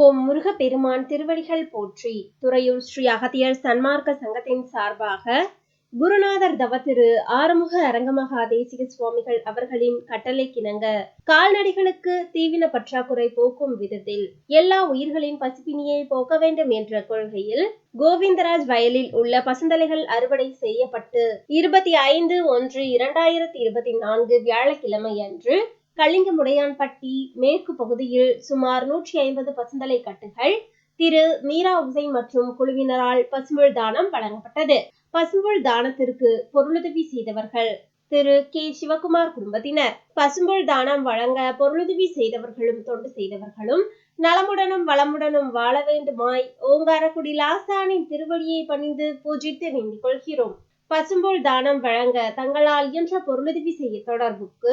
ஓம் முருகப்பெருமான் திருவடிகள் போற்றி துறையூர் ஸ்ரீ அகத்தியர் சன்மார்க்க சங்கத்தின் சார்பாக குருநாதர் தவத்திரு ஆறுமுக அரங்கமகா தேசிக சுவாமிகள் அவர்களின் கட்டளைக்கிணங்க கால்நடைகளுக்கு தீவின பற்றாக்குறை போக்கும் விதத்தில் எல்லா உயிர்களின் பசிப்பினியை போக்க வேண்டும் என்ற கொள்கையில் கோவிந்தராஜ் வயலில் உள்ள பசுந்தலைகள் அறுவடை செய்யப்பட்டு இருபத்தி ஐந்து ஒன்று இரண்டாயிரத்தி இருபத்தி நான்கு வியாழக்கிழமை அன்று கலிங்கமுடையான்பட்டி மேற்கு பகுதியில் சுமார் நூற்றி ஐம்பது பசுந்தலை கட்டுகள் திரு மீரா உசைன் மற்றும் குழுவினரால் பசும்புல் தானம் வழங்கப்பட்டது. பசும்புல் தானத்திற்கு பொருளுதவி செய்தவர்கள் திரு கே சிவகுமார் குடும்பத்தினர். பசும்புல் தானம் வழங்க பொருளுதவி செய்தவர்களும் தொண்டு செய்தவர்களும் நலமுடனும் வளமுடனும் வாழ வேண்டுமாய் ஓங்காரக்குடி லாசானின் திருவடியை பணிந்து பூஜித்து வேண்டிக் கொள்கிறோம். பசும்புல் தானம் வழங்க தங்களால் இயன்ற பொருளுதவி செய்ய தொடர்புக்கு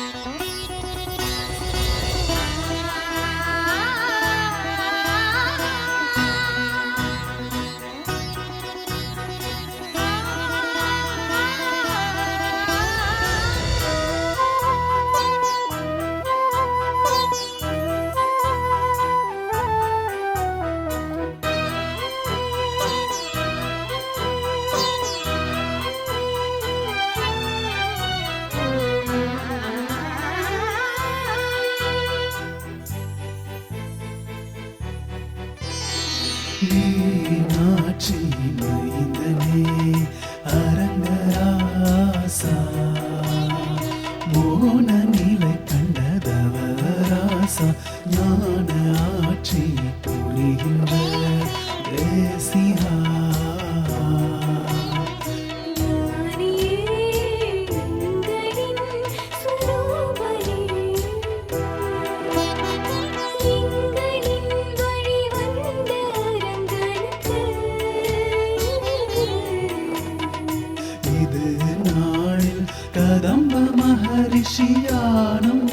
மீனாட்சி மைந்தனே அரங்கராசா. மோன நிலை கண்டதவராசா. ஞான ஆட்சி புரிகின்ற தேசியா நாளில் கதம்ப மகரிஷியானம்